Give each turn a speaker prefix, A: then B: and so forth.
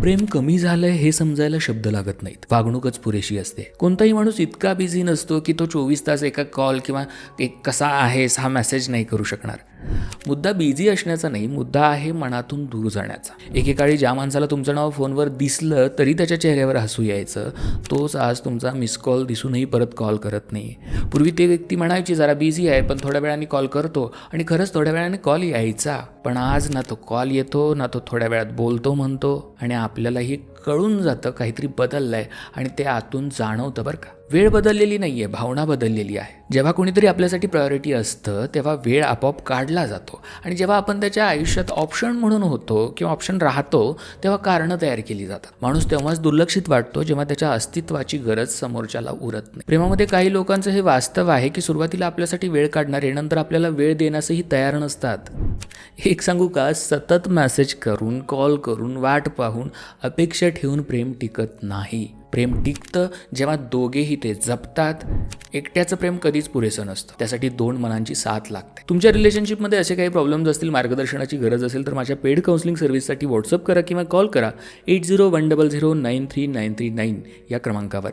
A: प्रेम कमी झालंय हे समजायला शब्द लागत नाहीत. वागणूकच पुरेशी असते. कोणताही माणूस इतका बिझी नसतो की तो चोवीस तास एका कॉल किंवा एक कसा आहेस हा मेसेज नाही करू शकणार. मुद्दा बिझी असण्याचा नाही मुद्दा आहे मनातून दूर जाण्याचा. एकेकाळी ज्या माणसाला तुमचं नाव फोनवर दिसलं तरी त्याच्या चेहऱ्यावर हसू यायचं. तोच आज तुमचा मिस कॉल दिसूनही परत कॉल करत नाही. पूर्वी ते व्यक्ती म्हणायची जरा बिझी आहे पण थोड्या वेळाने कॉल करतो. आणि खरंच थोड्या वेळाने कॉल यायचा. पण आज ना तो कॉल येतो ना तो थोड्या वेळात बोलतो म्हणतो आणि आपल्यालाही कळून जातं काहीतरी बदललं आहे आणि ते आतून जाणवतं बरं का. वेळ बदललेली नाही आहे भावना बदललेली आहे. जेव्हा कोणीतरी आपल्यासाठी प्रायोरिटी असतं तेव्हा वेळ आपोआप काढला जातो. आणि जेव्हा आपण त्याच्या आयुष्यात ऑप्शन म्हणून होतो किंवा ऑप्शन राहतो तेव्हा कारणं तयार केली जातात. माणूस तेव्हाच दुर्लक्षित वाटतो जेव्हा त्याच्या अस्तित्वाची गरज समोरच्याला उरत नाही. प्रेमामध्ये काही लोकांचं हे वास्तव आहे की सुरुवातीला आपल्यासाठी वेळ काढणारे नंतर आपल्याला वेळ देण्यासही तयार नसतात. एक सांगू का? सतत मॅसेज करून कॉल करून वाट पाहून अपेक्षा ठेवून प्रेम टिकत नाही. प्रेम टिकतं जेव्हा दोघेही ते जपतात. एकट्याचं प्रेम कधीच पुरेसं नसतं. त्यासाठी दोन मनांची साथ लागते. तुमच्या रिलेशनशिपमध्ये असे काही प्रॉब्लेम्स असतील मार्गदर्शनाची गरज असेल तर माझ्या पेड काउन्सिलिंग सर्व्हिससाठी व्हॉट्सअप करा किंवा कॉल करा. Eight zero one double zero nine three nine three nine या क्रमांकावर.